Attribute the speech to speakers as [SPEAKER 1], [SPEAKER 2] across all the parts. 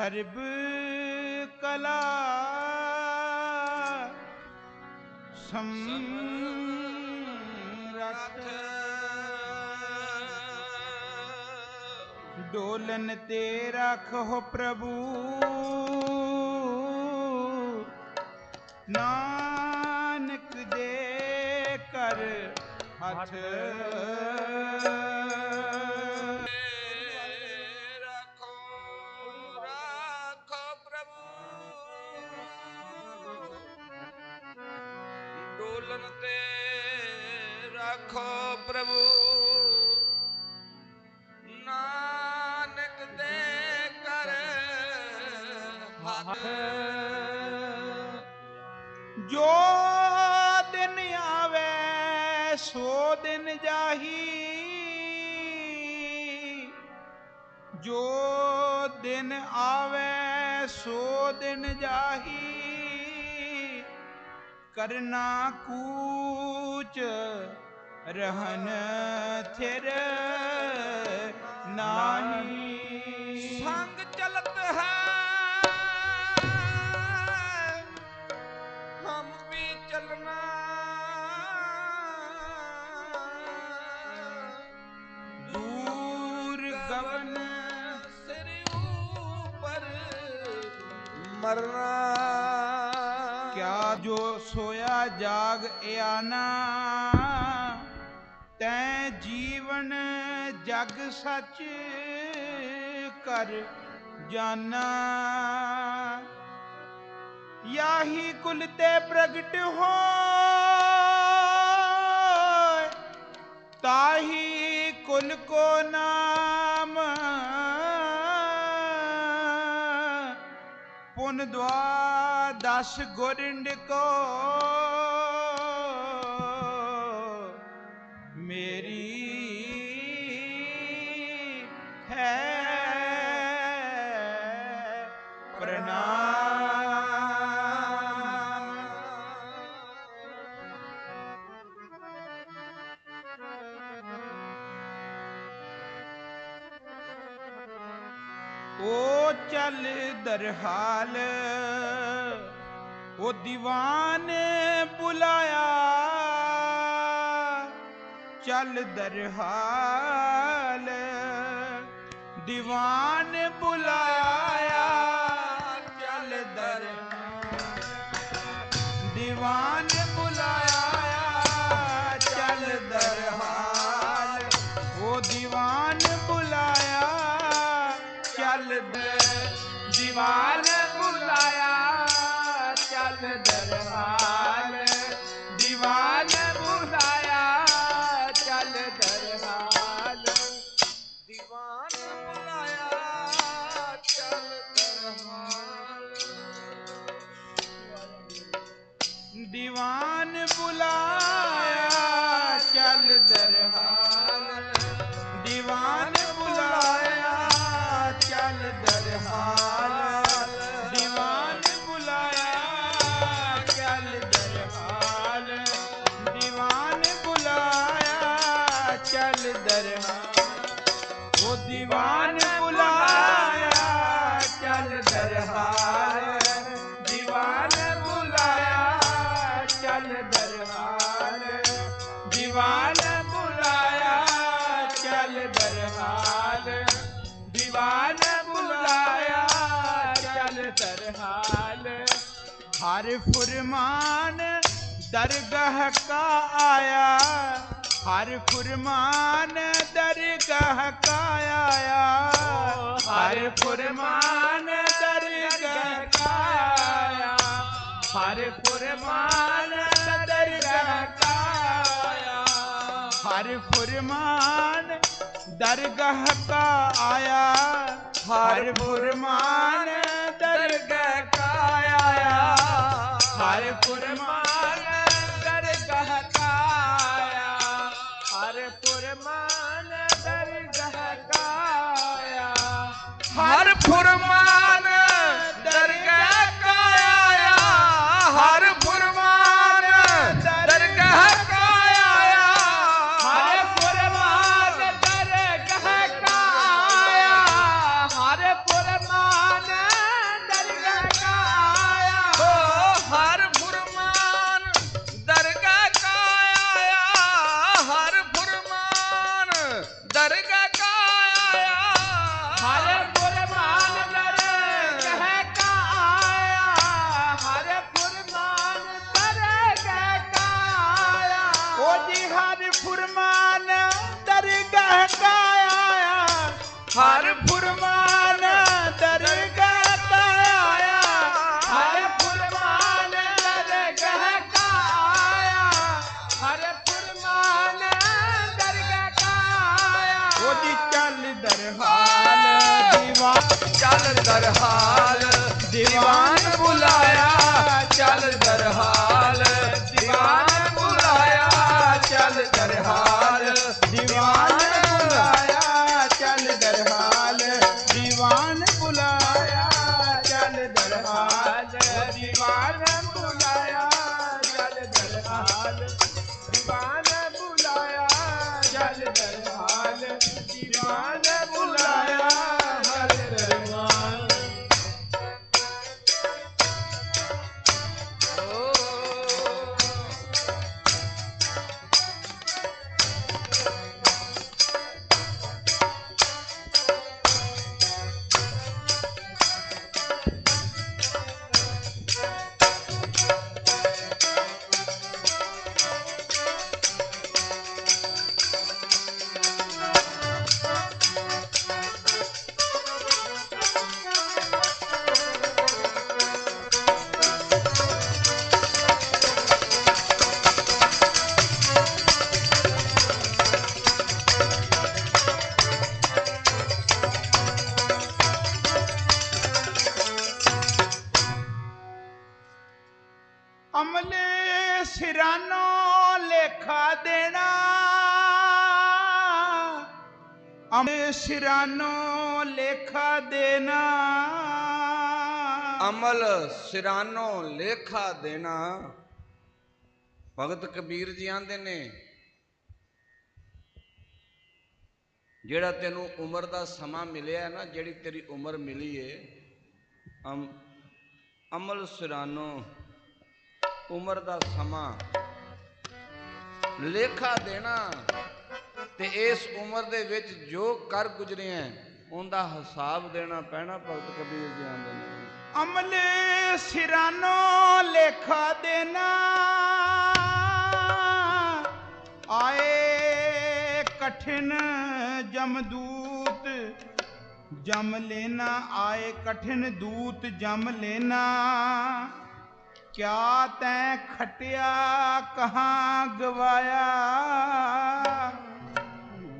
[SPEAKER 1] ਸਰਬ ਕਲਾ ਸਮਰਥ ਡੋਲਨ ਤੇ ਰੱਖੋ ਪ੍ਰਭੂ ਨਾਨਕ ਦੇ ਕਰ ਹੱਥ
[SPEAKER 2] ਨਾਨਕ ਦੇ ਕਰ ਹੱਥ
[SPEAKER 1] ਜੋ ਦਿਨ ਆਵੇ, ਸੋ ਦਿਨ ਜਾਹੀ। ਜੋ ਦਿਨ ਆਵੇ, ਸੋ ਦਿਨ ਜਾਹੀ। ਕਰਨਾ ਕੂਚ ਰਹਿਨ ਥਿਰ ਨਾਹੀ।
[SPEAKER 2] ਸੰਗ ਚਲਤ ਹੈ। ਹਮ ਵੀ ਚਲਨਾ
[SPEAKER 1] ਦੂਰ ਗਗਨ
[SPEAKER 2] ਸਿਰ ਉੱਪਰ ਮਰਨਾ।
[SPEAKER 1] ਕਿਆ ਜੋ ਸੋਇਆ ਜਾਗ ਇਆਨਾ। ਸੱਚ ਕਰ ਜਾਣਾ ਯਾਹੀ ਕੁਲ ਤੇ ਪ੍ਰਗਟ ਹੋ ਤਾਹੀ ਕੁਲ ਕੋ ਨਾਮ ਪੁਨ ਦਵਾ ਦਸ ਗੋਰਿੰਡ ਕੋ ਦਰਹਾਲ ਉਹ ਦੀਵਾਨ ਬੁਲਾਇਆ। ਚੱਲ ਦਰਹਾਲ। ਦੀਵਾਨ ਬੁਲਾਇਆ। は ਦੀਵਾਨ ਬੁਲਾਇਆ, ਚੱਲ ਬਰਹਾਲ ਦੀਵਾਨ ਬੁਲਾਇਆ, ਚੱਲ ਬਰਹਾਲ ਹਰ ਫੁਰਮਾਨ ਦਰਗਾਹ ਕਾ ਆਇਆ, ਹਰ ਫੁਰਮਾਨ ਦਰਗਾਹ ਕਾ ਆਇਆ। ਹਰ ਫੁਰਮਾਨ ਦਰਗਾਹ ਕਾ ਆਇਆ, ਹਰ ਫੁਰਮਾਨ ਦਰਗਾਹ ਹਰ ਫੁਰਮਾਨ ਦਰਗਾਹ ਕਾ ਆਇਆ। ਹਰ ਫੁਰਮਾਨ ਦਰਗਾਹ ਕਾ ਆਇਆ। ਹਰ ਫੁਰਮਾਨ
[SPEAKER 2] ਦਰਹਾਲ ਦੀਵਾਨ ਬੁਲਾਇਆ ਚੱਲ ਦਰਹਾਲ
[SPEAKER 1] ਸਿਰਾਨੋ ਲੇਖਾ ਦੇਣਾ।
[SPEAKER 2] ਭਗਤ ਕਬੀਰ ਜੀ ਆਂਦੇ ਨੇ, ਜਿਹੜਾ ਤੈਨੂੰ ਉਮਰ ਦਾ ਸਮਾਂ ਮਿਲਿਆ ਨਾ, ਜਿਹੜੀ ਤੇਰੀ ਉਮਰ ਮਿਲੀ ਏ ਅਮਲ ਸਿਰਾਨੋ ਉਮਰ ਦਾ ਸਮਾਂ, ਲੇਖਾ ਦੇਣਾ। ਤੇ ਇਸ ਉਮਰ ਦੇ ਵਿੱਚ ਜੋ ਕਰ ਗੁਜ਼ਰਿਆ ਉਹਦਾ ਹਿਸਾਬ ਦੇਣਾ ਪੈਣਾ, ਭਗਤ ਕਬੀਰ ਜੀ ਆਂਦੇ ਨੇ।
[SPEAKER 1] ਅਮਲੇ ਸਿਰਾਨੋ ਲੇਖਾ ਦੇਣਾ। ਆਏ ਕਠਿਨ ਜਮਦੂਤ, ਜਮ ਲੈਣਾ। ਆਏ ਕਠਿਨ ਦੂਤ, ਜਮ ਲੈਣਾ। ਕਿਆ ਤੈਂ ਖਟਿਆ, ਕਹਾਂ ਗਵਾਇਆ।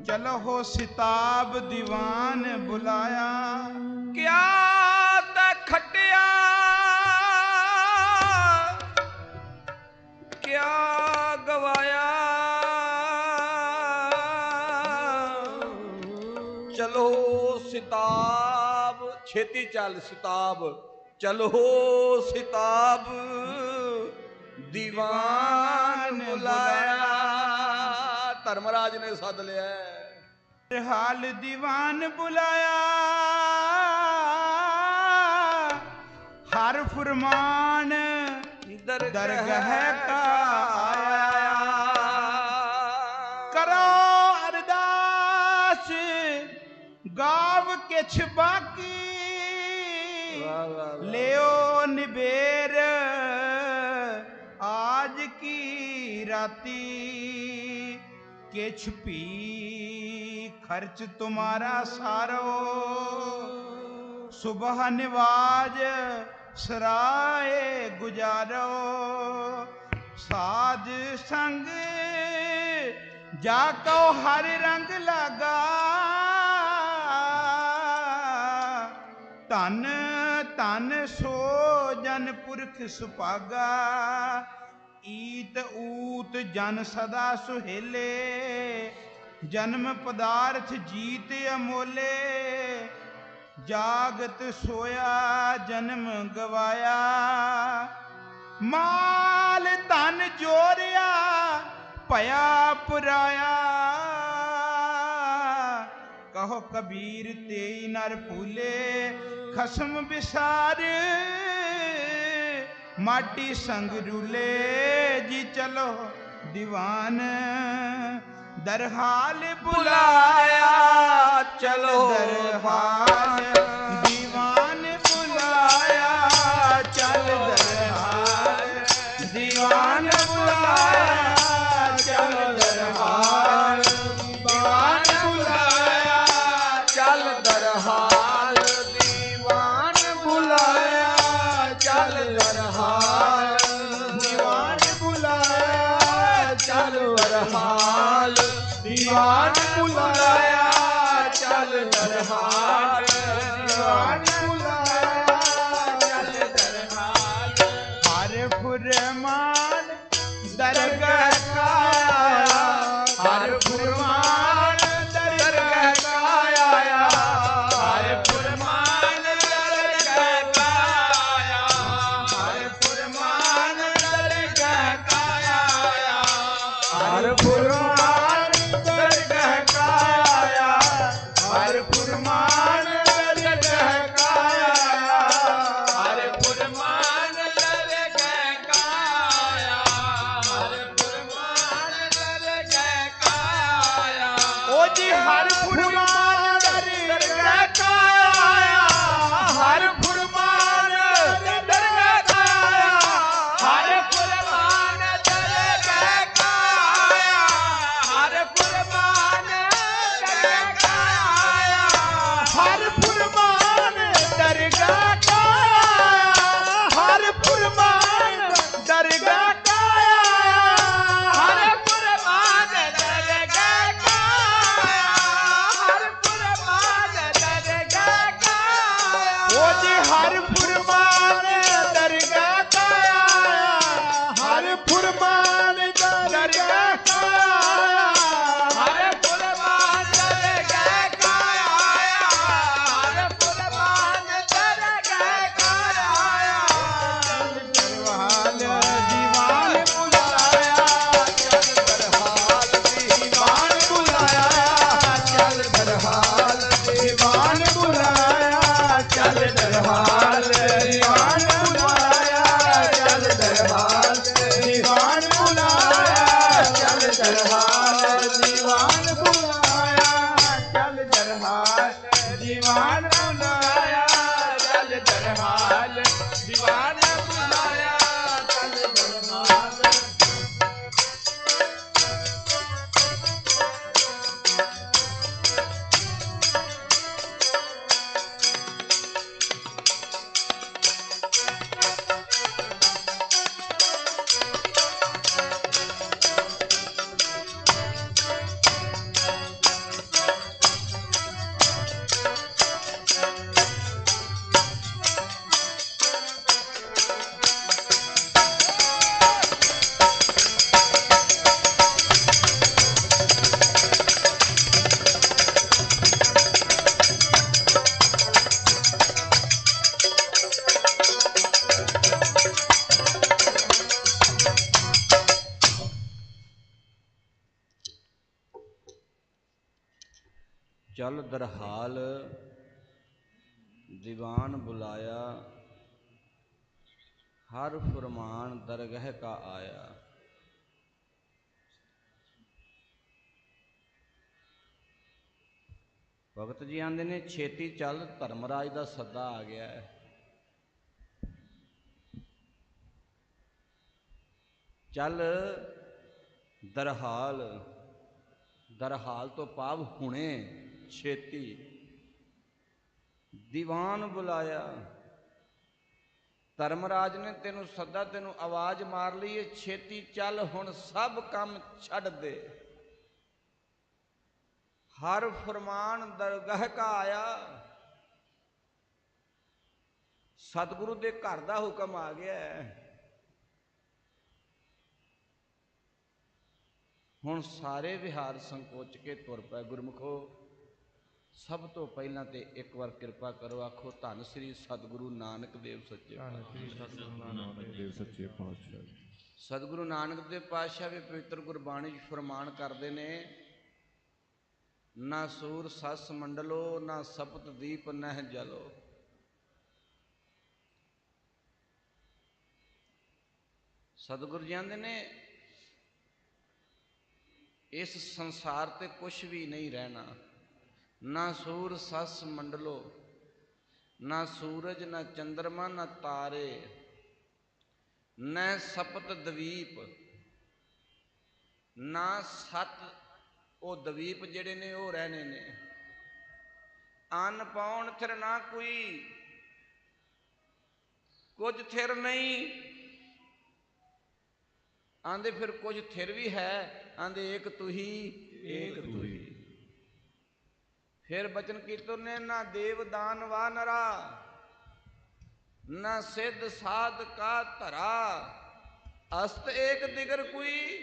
[SPEAKER 1] ਚਲੋ ਸਿਤਾਬ ਦੀਵਾਨ ਬੁਲਾਇਆ।
[SPEAKER 2] ਕਿਆ ਸਿਤਾਬ ਛੇਤੀ ਚੱਲ ਸਿਤਾਬ ਚਲੋ ਸਿਤਾਬ। ਦੀਵਾਨ ਬੁਲਾਇਆ ਧਰਮਰਾਜ ਨੇ ਸੱਦ ਲਿਆ। ਹੈ।
[SPEAKER 1] ਹਾਲ ਦੀਵਾਨ ਬੁਲਾਇਆ। ਹਰ ਫਰਮਾਨ ਦਰਗਹਿ ਕਾ ਕਿਛ ਬਾਕੀ ਲਿਓ ਨਿਬੇਰ। ਆਜ ਕੀ ਰਾਤੀ ਕਿਛ ਪੀ ਖਰਚ ਤੁਮਾਰਾ ਸਾਰੋ। ਸੁਬਹ ਨਿਵਾਜ ਸਰਾਏ ਗੁਜਾਰੋ। ਸਾਜ ਸੰਗ ਜਾ ਕੋ ਹਰ ਰੰਗ ਲਗਾ। ਧਨ ਧਨ ਸੋ ਜਨ ਪੁਰਖ ਸੁਪਾਗਾ ਈਤ ਊਤ ਜਨ ਸਦਾ ਸੁਹੇਲੇ, ਜਨਮ ਪਦਾਰਥ ਜੀਤ ਅਮੋਲੇ, ਜਾਗਤ ਸੋਇਆ ਜਨਮ ਗਵਾਇਆ। ਮਾਲ ਧਨ ਜੋਰਿਆ ਭਇਆ ਪੁਰਾਇਆ। ਕਹੋ ਕਬੀਰ ਤੇਈ ਨਰ ਫੂਲੇ ਖਸਮ ਵਿਸਾਰ। ਮਾਟੀ ਸੰਗ ਰੂਲੇ ਜੀ ਚਲੋ ਦੀਵਾਨ। ਦਰਹਾਲ ਬੁਲਾਇਆ,
[SPEAKER 2] ਚਲੋ
[SPEAKER 1] ਦਰਹਾਲ। ਦੀਵਾਨ ਬੁਲਾਇਆ, ਚਲ ਦਰਹਾਲ। ਦੀਵਾਨ ਬੁਲਾਇਆ ਚਲ ਦਰਹਾਲ ਦੀਵਾਨ ਬੁਲਾਇਆ, ਹਰ ਫਰਮਾਨ ਦਰਗਹਿ ਕਾ ਆਇਆ।
[SPEAKER 2] ਭਗਤ ਜੀ ਆਂਦੇ ਨੇ, ਛੇਤੀ ਚੱਲ, ਧਰਮਰਾਜ ਦਾ ਸੱਦਾ ਆ ਗਿਆ ਹੈ। ਚੱਲ ਦਰਹਾਲ ਦਰਹਾਲ ਤੋਂ ਪਾਵ ਹੁਣੇ ਛੇਤੀ ਦੀਵਾਨ ਬੁਲਾਇਆ। ਧਰਮਰਾਜ ਨੇ ਤੈਨੂੰ ਸੱਦਾ, ਤੈਨੂੰ ਆਵਾਜ਼ ਮਾਰ ਲਈ ਏ ਛੇਤੀ ਚੱਲ, ਹੁਣ ਸਭ ਕੰਮ ਛੱਡ ਦੇ। ਹਰ ਫਰਮਾਨ ਦਰਗਾਹ ਕਾ ਆਇਆ। ਸਤਿਗੁਰੂ ਦੇ ਘਰ ਦਾ ਹੁਕਮ ਆ ਗਿਆ। ਹੁਣ ਸਾਰੇ ਵਿਹਾਰ ਸੰਕੋਚ ਕੇ ਤੁਰ ਪਏ ਗੁਰਮੁਖੋ। ਸਭ ਤੋਂ ਪਹਿਲਾਂ ਤੇ ਇੱਕ ਵਾਰ ਕਿਰਪਾ ਕਰੋ ਆਖੋ ਧੰਨ ਸ੍ਰੀ ਸਤਿਗੁਰੂ ਨਾਨਕ ਦੇਵ ਸੱਚੇ
[SPEAKER 3] ਦੇਵ ਸੱਚੇ ਪਾਤਸ਼ਾਹ
[SPEAKER 2] ਸਤਿਗੁਰੂ ਨਾਨਕ ਦੇਵ ਪਾਤਸ਼ਾਹ ਵੀ ਪਵਿੱਤਰ ਗੁਰਬਾਣੀ 'ਚ ਫਰਮਾਨ ਕਰਦੇ ਨੇ ਨਾ ਸੂਰ ਸਸ ਮੰਡਲੋ ਨਾ ਸਪਤ ਦੀਪ ਨਹਿ ਜਲੋ। ਸਤਿਗੁਰੂ ਜੀ ਆਂਦੇ ਨੇ ਇਸ ਸੰਸਾਰ ਤੇ ਕੁਝ ਵੀ ਨਹੀਂ ਰਹਿਣਾ। ਨਾ ਸੂਰ ਸਸ ਮੰਡਲੋ, ਨਾ ਸੂਰਜ, ਨਾ ਚੰਦਰਮਾ, ਨਾ ਤਾਰੇ, ਨਾ ਸਪਤ ਦਵੀਪ, ਨਾ ਸਤ ਉਹ ਦਵੀਪ ਜਿਹੜੇ ਨੇ ਉਹ ਰਹਿਣੇ ਨੇ। ਅਨ ਪਾਉਣ ਥਿਰ ਨਾ ਕੋਈ, ਕੁਝ ਥਿਰ ਨਹੀਂ। ਆਂਦੇ ਫਿਰ ਕੁਝ ਥਿਰ ਵੀ ਹੈ, ਆਂਦੇ ਇੱਕ ਤੁਹੀ, ਏਕ ਤੁਹੀ। ਫਿਰ ਬਚਨ ਕੀਰਤਨ ਨੇ ਨਾ ਦੇਵ ਦਾਨ ਵਾ ਨਰਾ ਨਾ ਸਿੱਧ ਸਾਧ ਕਾ ਧਰਾ। ਅਸਤ ਏਕ ਦਿਗਰ ਕੋਈ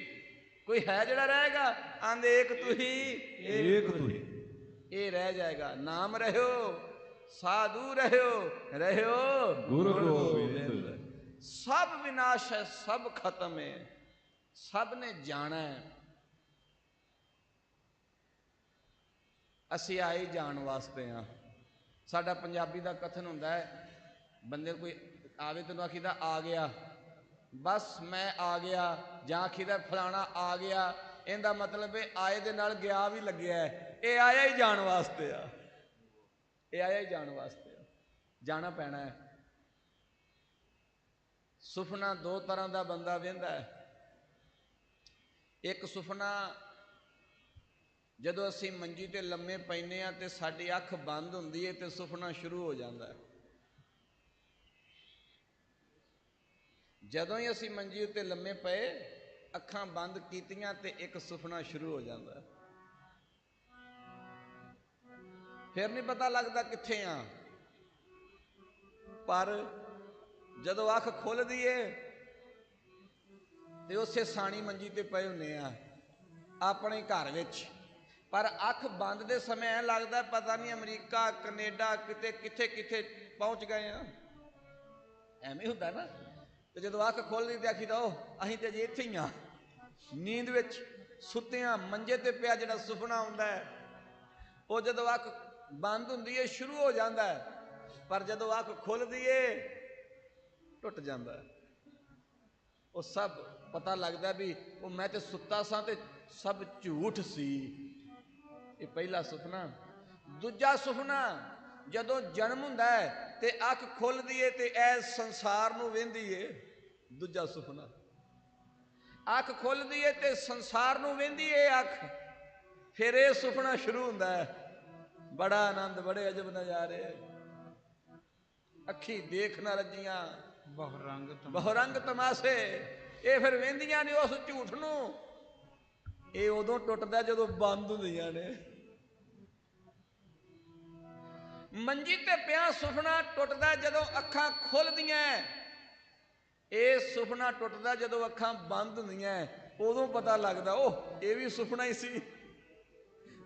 [SPEAKER 2] ਕੋਈ ਹੈ ਜਿਹੜਾ ਰਹੇਗਾ? ਆਂਦੇ ਏਕ ਤੁਹੀ
[SPEAKER 3] ਏਕ ਤੁਹੀ।
[SPEAKER 2] ਇਹ ਰਹਿ ਜਾਏਗਾ। ਨਾਮ ਰਹਿਓ ਸਾਧੂ ਰਹਿਓ ਰਹਿਓ।
[SPEAKER 3] ਗੁਰੂ ਗੋਬਿੰਦ
[SPEAKER 2] ਸਭ ਵਿਨਾਸ਼ ਹੈ ਸਭ ਖਤਮ ਹੈ। ਸਭ ਨੇ ਜਾਣਾ ਹੈ। ਅਸੀਂ ਆਏ ਜਾਣ ਵਾਸਤੇ ਆ ਸਾਡਾ ਪੰਜਾਬੀ ਦਾ ਕਥਨ ਹੁੰਦਾ ਹੈ, ਬੰਦੇ ਕੋਈ ਆਵੇ ਤੈਨੂੰ ਆਖੀਦਾ, ਆ ਗਿਆ। ਬਸ ਮੈਂ ਆ ਗਿਆ, ਜਾਂ ਆਖੀਦਾ, ਫਲਾਣਾ ਆ ਗਿਆ। ਇਹਦਾ ਮਤਲਬ ਇਹ ਆਏ ਦੇ ਨਾਲ ਗਿਆ ਵੀ ਲੱਗਿਆ ਹੈ। ਇਹ ਆਇਆ ਹੀ ਜਾਣ ਵਾਸਤੇ ਆ। ਇਹ ਆਇਆ ਹੀ ਜਾਣ ਵਾਸਤੇ ਆ। ਜਾਣਾ ਪੈਣਾ ਹੈ। ਸੁਪਨਾ ਦੋ ਤਰ੍ਹਾਂ ਦਾ ਬੰਦਾ ਵੇਂਦਾ ਹੈ। ਇੱਕ ਸੁਪਨਾ ਜਦੋਂ ਅਸੀਂ ਮੰਜੀ ਤੇ ਲੰਮੇ ਪੈਨੇ ਆ ਤੇ ਸਾਡੀ ਅੱਖ ਬੰਦ ਹੁੰਦੀ ਹੈ ਤੇ ਸੁਪਨਾ ਸ਼ੁਰੂ ਹੋ ਜਾਂਦਾ ਹੈ। ਜਦੋਂ ਹੀ ਅਸੀਂ ਮੰਜੀ ਉੱਤੇ ਲੰਮੇ ਪਏ, ਅੱਖਾਂ ਬੰਦ ਕੀਤੀਆਂ ਤੇ ਇੱਕ ਸੁਪਨਾ ਸ਼ੁਰੂ ਹੋ ਜਾਂਦਾ ਫਿਰ ਨਹੀਂ ਪਤਾ ਲੱਗਦਾ ਕਿੱਥੇ ਆ ਪਰ ਜਦੋਂ ਅੱਖ ਖੁੱਲਦੀ ਏ ਤੇ ਉਸੇ ਸਾਣੀ ਮੰਜੀ ਤੇ ਪਏ ਹੁੰਨੇ ਆ ਆਪਣੇ ਘਰ ਵਿੱਚ। ਪਰ ਅੱਖ ਬੰਦ ਦੇ ਸਮੇਂ ਐ ਲੱਗਦਾ ਪਤਾ ਨਹੀਂ ਅਮਰੀਕਾ, ਕੈਨੇਡਾ ਕਿਤੇ, ਕਿੱਥੇ ਕਿੱਥੇ ਪਹੁੰਚ ਗਏ ਆ। ਐਵੇਂ ਹੁੰਦਾ ਨਾ। ਤੇ ਜਦੋਂ ਅੱਖ ਖੋਲਦੀ ਤੇ ਆਖੀਦਾ ਉਹ ਅਸੀਂ ਤੇ ਜੇ ਇੱਥੇ ਹੀ ਆ। ਨੀਂਦ ਵਿੱਚ ਸੁੱਤਿਆਂ, ਮੰਜੇ ਤੇ ਪਿਆ ਜਿਹੜਾ ਸੁਪਨਾ ਹੁੰਦਾ ਹੈ, ਉਹ ਜਦੋਂ ਅੱਖ ਬੰਦ ਹੁੰਦੀ ਹੈ ਸ਼ੁਰੂ ਹੋ ਜਾਂਦਾ ਹੈ। ਪਰ ਜਦੋਂ ਅੱਖ ਖੁੱਲਦੀ ਏ, ਟੁੱਟ ਜਾਂਦਾ ਉਹ ਸਭ ਪਤਾ ਲੱਗਦਾ ਵੀ ਉਹ ਮੈਂ ਤੇ ਸੁੱਤਾ ਸਾਂ ਤੇ ਸਭ ਝੂਠ ਸੀ। ਇਹ ਪਹਿਲਾ ਸੁਪਨਾ। ਦੂਜਾ ਸੁਪਨਾ ਜਦੋਂ ਜਨਮ ਹੁੰਦਾ ਹੈ ਤੇ ਅੱਖ ਖੁੱਲਦੀ ਏ ਤੇ ਐ ਸੰਸਾਰ ਨੂੰ ਵੇਂਦੀ ਏ ਦੂਜਾ ਸੁਪਨਾ। ਅੱਖ ਖੁੱਲਦੀ ਏ ਤੇ ਸੰਸਾਰ ਨੂੰ ਵੇਂਦੀ ਏ ਅੱਖ। ਫਿਰ ਇਹ ਸੁਪਨਾ ਸ਼ੁਰੂ ਹੁੰਦਾ ਹੈ। ਬੜਾ ਆਨੰਦ ਬੜੇ ਅਜਬ ਨਜ਼ਾਰੇ। ਅੱਖੀ ਦੇਖ ਨਾ ਰੱਜੀਆਂ।
[SPEAKER 1] ਬਹੁ ਰੰਗ
[SPEAKER 2] ਤਮਾਸ਼ੇ। ਇਹ ਫਿਰ ਵੇਂਦੀਆਂ ਨੇ ਉਸ ਝੂਠ ਨੂੰ। ਇਹ ਉਦੋਂ ਟੁੱਟਦਾ ਜਦੋਂ ਬੰਦ ਹੁੰਦੀਆਂ ਨੇ। ਮੰਜੀ ਤੇ ਪਿਆ ਸੁਪਨਾ ਟੁੱਟਦਾ ਜਦੋਂ ਅੱਖਾਂ ਖੁੱਲਦੀਆਂ ਇਹ ਸੁਪਨਾ ਟੁੱਟਦਾ ਜਦੋਂ ਅੱਖਾਂ ਬੰਦ ਹੁੰਦੀਆਂ ਉਦੋਂ ਪਤਾ ਲੱਗਦਾ ਉਹ ਇਹ ਵੀ ਸੁਪਨਾ ਹੀ ਸੀ।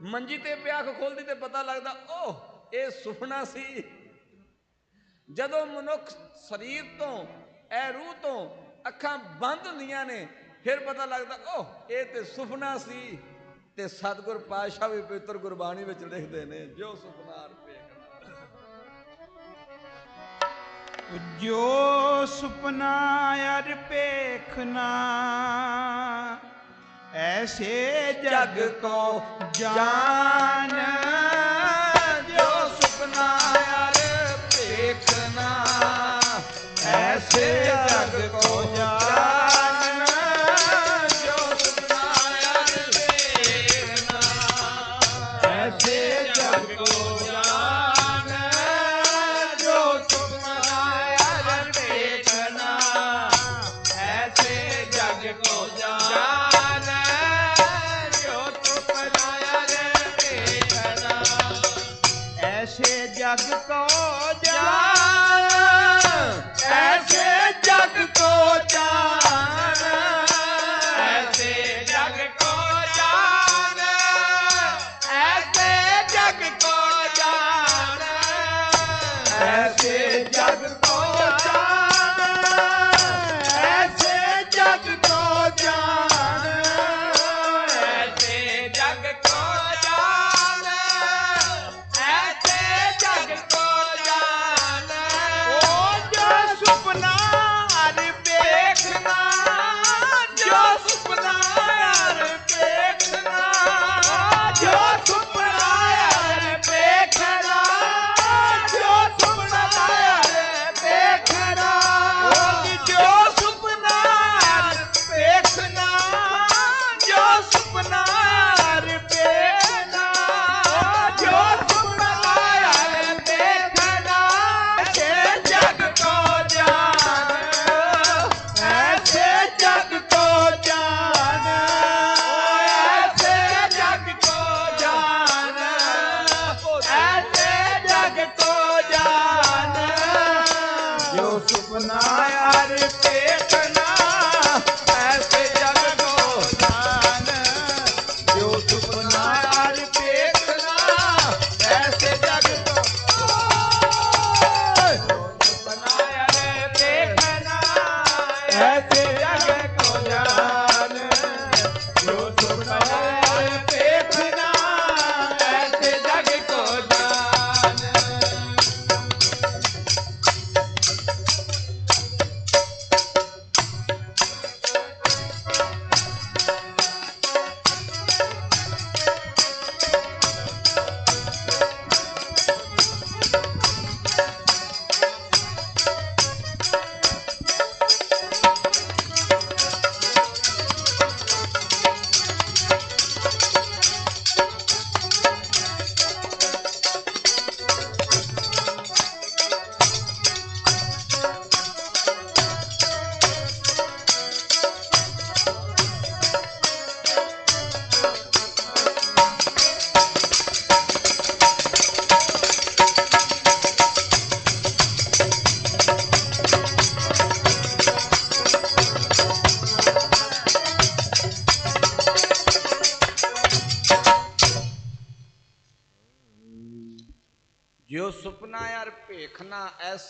[SPEAKER 2] ਮੰਜੀ ਤੇ ਪਿਆ ਅੱਖ ਖੁੱਲਦੀ ਤੇ ਪਤਾ ਲੱਗਦਾ ਉਹ ਇਹ ਸੁਪਨਾ ਸੀ। ਜਦੋਂ ਮਨੁੱਖ ਸਰੀਰ ਤੋਂ ਇਹ ਰੂਹ ਤੋਂ ਅੱਖਾਂ ਬੰਦ ਹੁੰਦੀਆਂ ਨੇ ਫਿਰ ਪਤਾ ਲੱਗਦਾ ਉਹ ਇਹ ਤੇ ਸੁਪਨਾ ਸੀ ਤੇ ਸਤਿਗੁਰ ਪਾਤਸ਼ਾਹ ਵੀ ਪਵਿੱਤਰ ਗੁਰਬਾਣੀ ਵਿੱਚ ਲਿਖਦੇ ਨੇ, ਜੋ ਸੁਪਨਾ ਰਪੇ
[SPEAKER 1] ਜੋ ਸੁਪਨਾ ਅਰ ਐਸੇ ਜਗ ਕੋ ਜਾਨ। ਜੋ ਸੁਪਨਾ ਅਰ ਐਸੇ ਜਗ ਕੋ ਜਾਨ।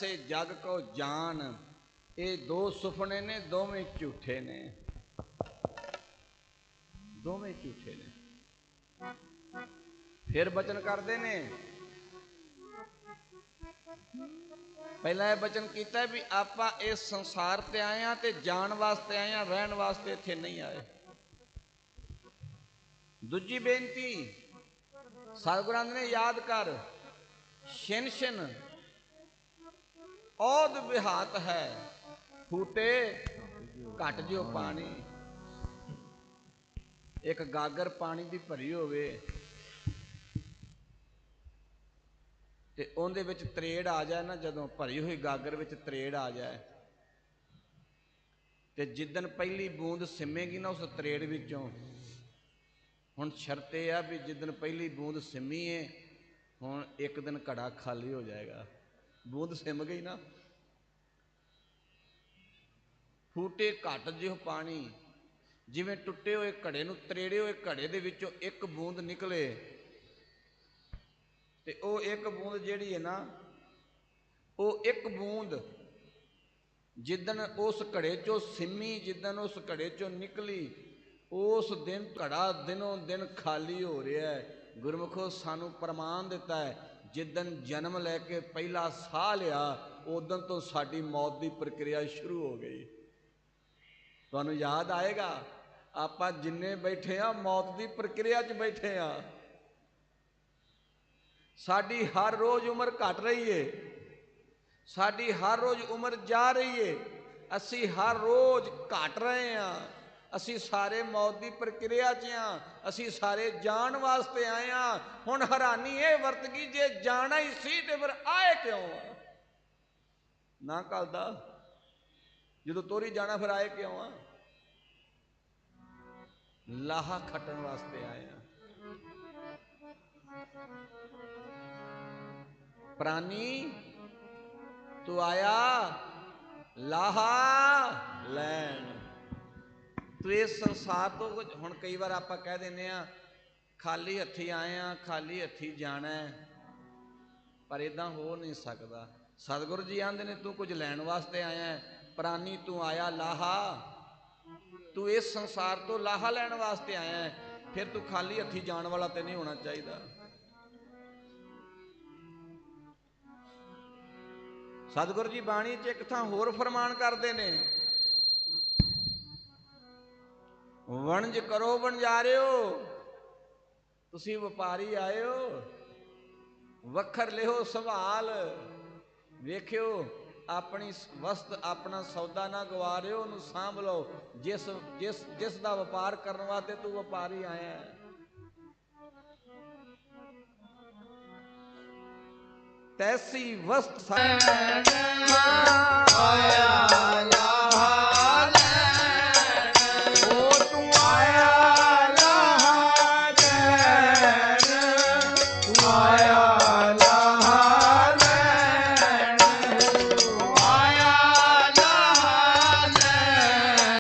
[SPEAKER 1] ਐਸੇ ਜਗ ਕੋ
[SPEAKER 2] ਜਾਣ ਇਹ ਦੋ ਸੁਪਨੇ ਨੇ, ਦੋਵੇਂ ਝੂਠੇ ਨੇ। ਦੋਵੇਂ ਝੂਠੇ ਨੇ। ਫਿਰ ਬਚਨ ਕਰਦੇ ਨੇ। ਪਹਿਲਾਂ ਇਹ ਬਚਨ ਕੀਤਾ ਵੀ ਆਪਾਂ ਇਸ ਸੰਸਾਰ ਤੇ ਆਏ ਆ ਤੇ ਜਾਣ ਵਾਸਤੇ ਆਏ ਆ ਰਹਿਣ ਵਾਸਤੇ ਇੱਥੇ ਨਹੀਂ ਆਏ। ਦੂਜੀ ਬੇਨਤੀ, ਸਤਿਗੁਰਾਂ ਨੇ ਯਾਦ ਕਰ ਛਿਨ ਛਿਨ ਔਦ ਵਿਹਾਤ ਹੈ। ਫੂਟੇ, ਘਟ ਜਿਓ ਪਾਣੀ। ਇੱਕ ਗਾਗਰ ਪਾਣੀ ਦੀ ਭਰੀ ਹੋਵੇ ਤੇ ਉਹਦੇ ਵਿੱਚ ਤਰੇੜ ਆ ਜਾਏ ਨਾ, ਜਦੋਂ ਭਰੀ ਹੋਈ ਗਾਗਰ ਵਿੱਚ ਤਰੇੜ ਆ ਜਾਏ, ਤੇ ਜਿੱਦਨ ਪਹਿਲੀ ਬੂੰਦ ਸਿਮੇਗੀ ਨਾ, ਉਸ ਤਰੇੜ ਵਿੱਚੋਂ। ਹੁਣ ਸ਼ਰਤ ਇਹ ਆ ਵੀ ਜਿੱਦਨ ਪਹਿਲੀ ਬੂੰਦ ਸਿਮੀ ਹੁਣ ਇੱਕ ਦਿਨ ਘੜਾ ਖਾਲੀ ਹੋ ਜਾਏਗਾ। ਬੂੰਦ ਸਿਮ ਗਈ ਨਾ। ਫੂਟੇ ਘਟ ਜਿਉ ਪਾਣੀ। ਜਿਵੇਂ ਟੁੱਟੇ ਹੋਏ ਘੜੇ ਨੂੰ ਤਰੇੜੇ ਹੋਏ ਘੜੇ ਦੇ ਵਿੱਚੋਂ ਇੱਕ ਬੂੰਦ ਨਿਕਲੇ। ਤੇ ਉਹ ਇੱਕ ਬੂੰਦ ਜਿਹੜੀ ਹੈ ਨਾ, ਉਹ ਇੱਕ ਬੂੰਦ ਜਿੱਦਣ ਉਸ ਘੜੇ ਚੋਂ ਸਿੰਮੀ, ਜਿੱਦਣ ਉਸ ਘੜੇ ਚੋਂ ਨਿਕਲੀ, ਉਸ ਦਿਨ ਘੜਾ ਦਿਨੋਂ ਦਿਨ ਖਾਲੀ ਹੋ ਰਿਹਾ ਹੈ। ਗੁਰਮੁਖੋ ਸਾਨੂੰ ਪ੍ਰਮਾਣ ਦਿੱਤਾ ਹੈ ਜਿੱਦਣ ਜਨਮ ਲੈ ਕੇ ਪਹਿਲਾ ਸਾਹ ਲਿਆ ਉਦੋਂ ਤੋਂ ਸਾਡੀ ਮੌਤ ਦੀ ਪ੍ਰਕਿਰਿਆ ਸ਼ੁਰੂ ਹੋ ਗਈ। ਤੁਹਾਨੂੰ ਯਾਦ ਆਏਗਾ, ਆਪਾਂ ਜਿੰਨੇ ਬੈਠੇ ਆ, ਮੌਤ ਦੀ ਪ੍ਰਕਿਰਿਆ 'ਚ ਬੈਠੇ ਆ। ਸਾਡੀ ਹਰ ਰੋਜ਼ ਉਮਰ ਘਟ ਰਹੀ ਏ। ਸਾਡੀ ਹਰ ਰੋਜ਼ ਉਮਰ ਜਾ ਰਹੀ ਏ। ਅਸੀਂ ਹਰ ਰੋਜ਼ ਘਟ ਰਹੇ ਆ। ਅਸੀਂ ਸਾਰੇ ਮੌਤ ਦੀ ਪ੍ਰਕਿਰਿਆ 'ਚ ਆ, ਅਸੀਂ ਸਾਰੇ ਜਾਣ ਵਾਸਤੇ ਆਏ ਆ। ਹੁਣ ਹੈਰਾਨੀ ਇਹ ਵਰਤ ਗਈ ਜੇ ਜਾਣਾ ਹੀ ਸੀ ਤੇ ਫਿਰ ਆਏ ਕਿਉਂ ਆ? ਨਾ ਕਲਦਾ ਜਦੋਂ ਤੋਰੀ ਜਾਣਾ ਫਿਰ ਆਏ ਕਿਉਂ ਆ? ਲਾਹਾ ਖੱਟਣ ਵਾਸਤੇ ਆਏ ਆ। ਪ੍ਰਾਨੀ, ਤੂੰ ਆਇਆ, ਲਾਹਾ ਲੈਣ। ਤੂੰ ਇਸ ਸੰਸਾਰ ਤੋਂ ਹੁਣ ਕਈ ਵਾਰ ਆਪਾਂ ਕਹਿ ਦਿੰਦੇ ਆ ਖਾਲੀ ਹੱਥੀ ਆਏ ਆ ਖਾਲੀ ਹੱਥੀ ਜਾਣਾ ਪਰ ਇਦਾਂ ਹੋ ਨਹੀਂ ਸਕਦਾ। ਸਤਿਗੁਰੂ ਜੀ ਆਂਦੇ ਨੇ, ਤੂੰ ਕੁਝ ਲੈਣ ਵਾਸਤੇ ਆਇਆ ਹੈ। ਪ੍ਰਾਨੀ ਤੂੰ ਆਇਆ ਲਾਹਾ। ਤੂੰ ਇਸ ਸੰਸਾਰ ਤੋਂ ਲਾਹਾ ਲੈਣ ਵਾਸਤੇ ਆਇਆ ਫਿਰ ਤੂੰ ਖਾਲੀ ਹੱਥੀ ਜਾਣ ਵਾਲਾ ਤੇ ਨਹੀਂ ਹੋਣਾ ਚਾਹੀਦਾ। ਸਤਿਗੁਰੂ ਜੀ ਬਾਣੀ 'ਚ ਇੱਕ ਥਾਂ ਹੋਰ ਫਰਮਾਨ ਕਰਦੇ ਨੇ ਵਣਜ ਕਰੋ ਵਣਜਾਰਿਓ। ਤੁਸੀਂ ਵਪਾਰੀ ਆਇਓ। ਵਖਰ ਲਿਓ ਸਵਾਲ। ਵੇਖਿਓ, ਆਪਣੀ ਵਸਤ ਆਪਣਾ ਸੌਦਾ ਨਾ ਗਵਾਰਿਓ, ਉਹਨੂੰ ਸਾਂਭ ਲਓ। ਜਿਸ ਜਿਸ ਜਿਸ ਦਾ ਵਪਾਰ ਕਰਨ ਵਾਸਤੇ ਤੂੰ ਵਪਾਰੀ ਆਇਆ ਹੈ। ਤੈਸੀ ਵਸਤ ਸਾ